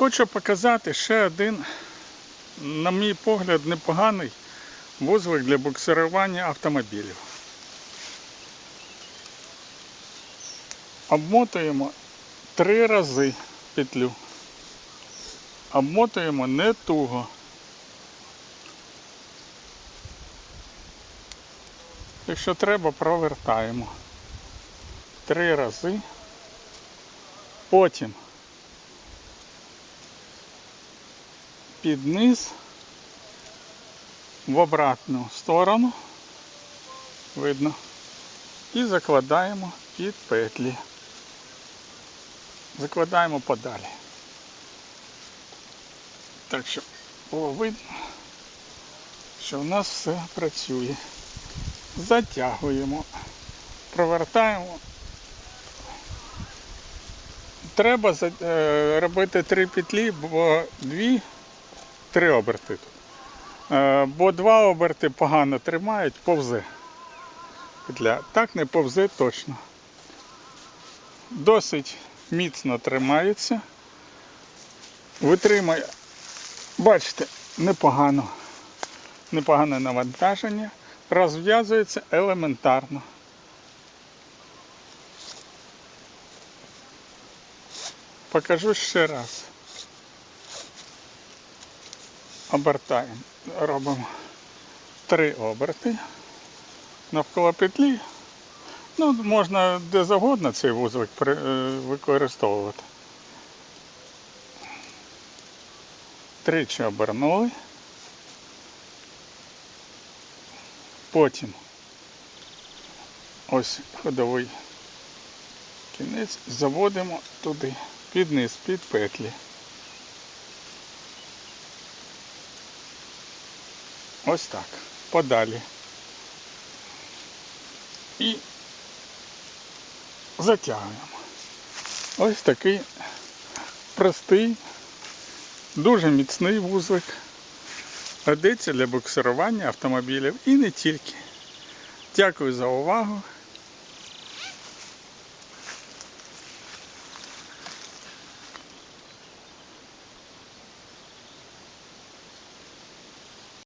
хочу показати ще один, на мій погляд, непоганий вузлик для буксирування автомобілів. Обмотуємо три рази петлю. Обмотуємо не туго. Якщо треба, провертаємо три рази. Потім під низ в обратну сторону. Видно. І закладаємо під петлі. Закладаємо подалі. Так що було видно, що в нас все працює. Затягуємо, провертаємо. Треба е, робити три петлі, бо дві, три оберти. Е, Бо два оберти погано тримають, повзе. Петля. Так не повзе точно. Досить міцно тримається. Витримує, бачите, непогано. Непогане навантаження. Розв'язується елементарно. Покажу ще раз. Обертаємо. Робимо три оберти навколо петлі. Ну, можна де завгодно цей вузлик е, використовувати. Тричі обернули. Потім ось ходовий кінець заводимо туди, під низ, під петлі. Ось так. Подалі. І затягуємо. Ось такий простий, дуже міцний вузлик. Годиться для буксирування автомобілів і не тільки. Дякую за увагу.